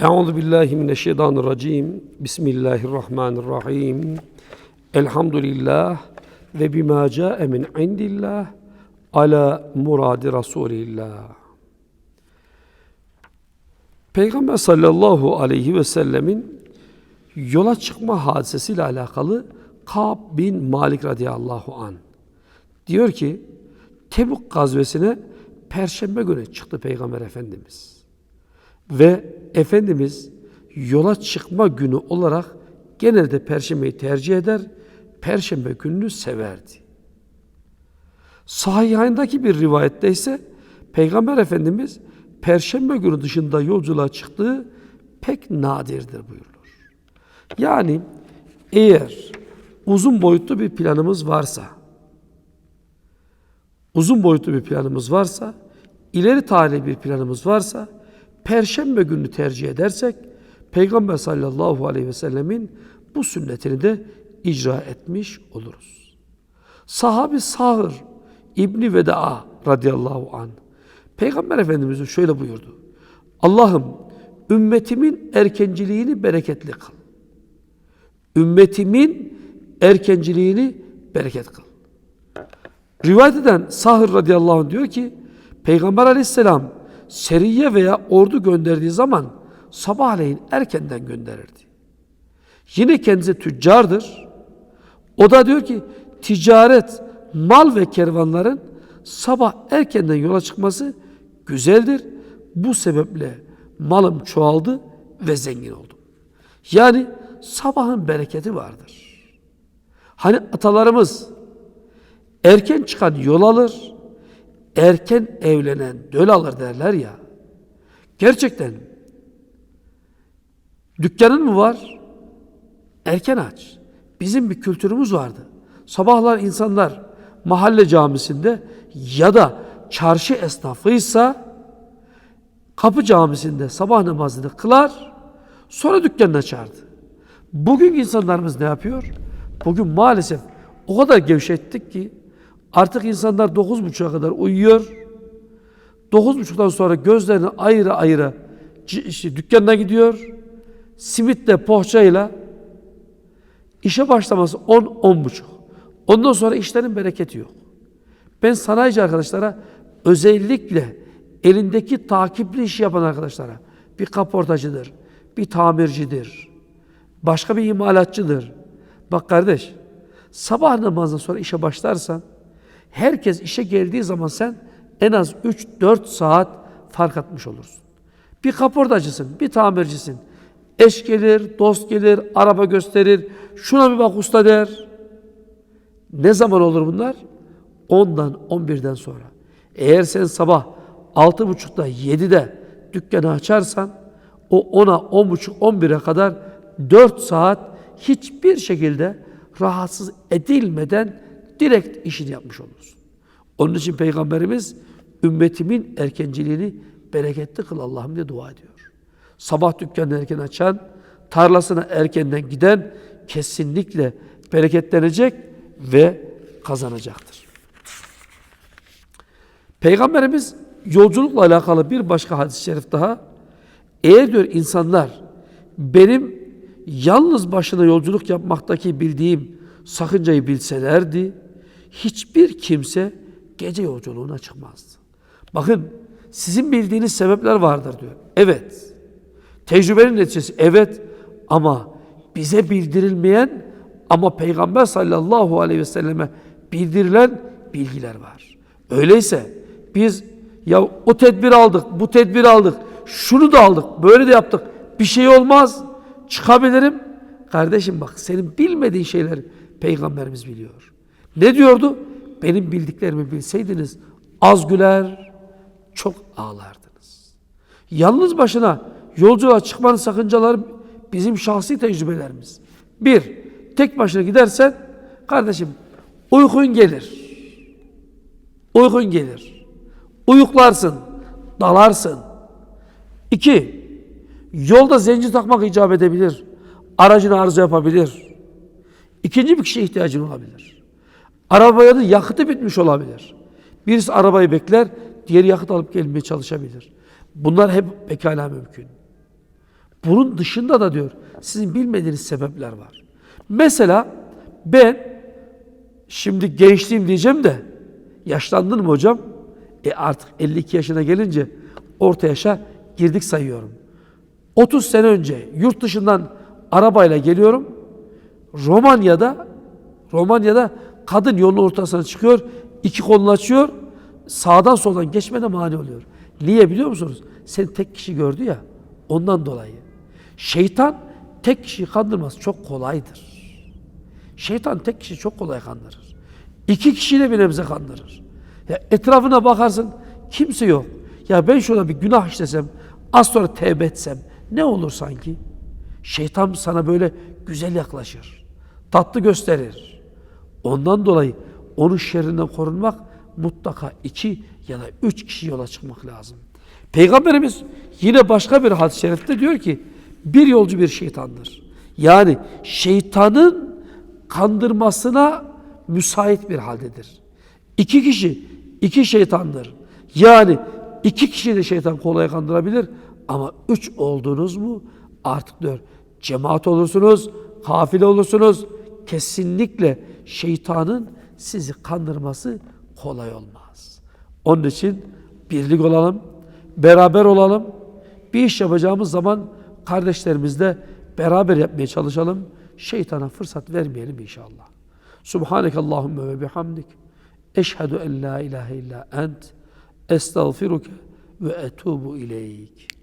Euzu billahi mineşşeytanirracim. Bismillahirrahmanirrahim. Elhamdülillah ve bima ca'e min indillah ala muradi Rasulillah. Peygamber sallallahu aleyhi ve sellemin yola çıkma hadisesiyle alakalı Ka'b bin Malik radıyallahu an diyor ki Tebuk gazvesine perşembe günü çıktı Peygamber Efendimiz. Ve Efendimiz yola çıkma günü olarak genelde perşembeyi tercih eder, perşembe gününü severdi. Sahihindeki bir rivayette ise Peygamber Efendimiz perşembe günü dışında yolculuğa çıktığı pek nadirdir buyurulur. Yani eğer uzun boyutlu bir planımız varsa, uzun boyutlu bir planımız varsa, ileri tarihli bir planımız varsa, Perşembe günü tercih edersek, Peygamber sallallahu aleyhi ve sellemin bu sünnetini de icra etmiş oluruz. Sahabi Sahır İbni Veda radıyallahu an Peygamber Efendimiz'in şöyle buyurdu. Allah'ım ümmetimin erkenciliğini bereketli kıl. Ümmetimin erkenciliğini bereket kıl. Rivayet eden Sahır radıyallahu anh diyor ki Peygamber aleyhisselam seriye veya ordu gönderdiği zaman sabahleyin erkenden gönderirdi. Yine kendisi tüccardır. O da diyor ki ticaret, mal ve kervanların sabah erkenden yola çıkması güzeldir. Bu sebeple malım çoğaldı ve zengin oldum. Yani sabahın bereketi vardır. Hani atalarımız erken çıkan yol alır, erken evlenen döl alır derler ya. Gerçekten dükkanın mı var? Erken aç. Bizim bir kültürümüz vardı. Sabahlar insanlar mahalle camisinde ya da çarşı esnafıysa kapı camisinde sabah namazını kılar, sonra dükkanını açardı. Bugün insanlarımız ne yapıyor? Bugün maalesef o kadar gevşettik ki artık insanlar 9.30'a kadar uyuyor. 9.30'dan sonra gözlerini ayıra ayıra işte dükkanına gidiyor. Simitle, poğaçayla işe başlaması 10-10.30. Ondan sonra işlerin bereketi yok. Ben sanayici arkadaşlara özellikle elindeki takipli işi yapan arkadaşlara bir kaportacıdır, bir tamircidir, başka bir imalatçıdır. Bak kardeş, sabah namazından sonra işe başlarsan herkes işe geldiği zaman sen en az 3-4 saat fark atmış olursun. Bir kaportacısın, bir tamircisin. Eş gelir, dost gelir, araba gösterir. Şuna bir bak usta der. Ne zaman olur bunlar? 10'dan 11'den sonra. Eğer sen sabah 6.30'da 7'de dükkanı açarsan o 10'a 10.30 11'e kadar 4 saat hiçbir şekilde rahatsız edilmeden direkt işini yapmış olursun. Onun için Peygamberimiz ümmetimin erkenciliğini bereketli kıl Allah'ım diye dua ediyor. Sabah dükkanını erken açan, tarlasına erkenden giden kesinlikle bereketlenecek ve kazanacaktır. Peygamberimiz yolculukla alakalı bir başka hadis-i şerif daha. Eğer diyor insanlar benim yalnız başına yolculuk yapmaktaki bildiğim sakıncayı bilselerdi, hiçbir kimse gece yolculuğuna çıkmazdı. Bakın sizin bildiğiniz sebepler vardır diyor. Evet. Tecrübenin neticesi evet ama bize bildirilmeyen ama Peygamber sallallahu aleyhi ve selleme bildirilen bilgiler var. Öyleyse biz ya o tedbir aldık, bu tedbir aldık, şunu da aldık, böyle de yaptık. Bir şey olmaz. Çıkabilirim. Kardeşim bak senin bilmediğin şeyleri Peygamberimiz biliyor. Ne diyordu? Benim bildiklerimi bilseydiniz az güler, çok ağlardınız. Yalnız başına yolculuğa çıkmanın sakıncaları bizim şahsi tecrübelerimiz. Bir, tek başına gidersen kardeşim uykun gelir. Uykun gelir. Uyuklarsın, dalarsın. İki, yolda zenci takmak icap edebilir. Aracın arıza yapabilir. İkinci bir kişiye ihtiyacın olabilir. Arabaya da yakıtı bitmiş olabilir. Birisi arabayı bekler, diğeri yakıt alıp gelmeye çalışabilir. Bunlar hep pekala mümkün. Bunun dışında da diyor sizin bilmediğiniz sebepler var. Mesela ben şimdi gençliğim diyeceğim de yaşlandın mı hocam? E artık 52 yaşına gelince orta yaşa girdik sayıyorum. 30 sene önce yurt dışından arabayla geliyorum. Romanya'da Romanya'da kadın yolun ortasına çıkıyor, iki kolunu açıyor, sağdan soldan geçmene mani oluyor. Niye biliyor musunuz? Sen tek kişi gördü ya, ondan dolayı. Şeytan tek kişiyi kandırması çok kolaydır. Şeytan tek kişi çok kolay kandırır. İki kişiyle bir nebze kandırır. Ya etrafına bakarsın kimse yok. Ya ben şurada bir günah işlesem, az sonra tevbe etsem ne olur sanki? Şeytan sana böyle güzel yaklaşır. Tatlı gösterir. Ondan dolayı onun şerrinden korunmak mutlaka iki ya da üç kişi yola çıkmak lazım. Peygamberimiz yine başka bir hadis-i şerifte diyor ki bir yolcu bir şeytandır. Yani şeytanın kandırmasına müsait bir haldedir. İki kişi, iki şeytandır. Yani iki kişi de şeytan kolay kandırabilir ama üç oldunuz mu artık diyor cemaat olursunuz, kafile olursunuz. Kesinlikle şeytanın sizi kandırması kolay olmaz. Onun için birlik olalım, beraber olalım. Bir iş yapacağımız zaman kardeşlerimizle beraber yapmaya çalışalım. Şeytana fırsat vermeyelim inşallah. Subhaneke Allahümme ve bihamdik. Eşhedü en la ilahe illa ent. Estağfiruke ve etubu ileyk.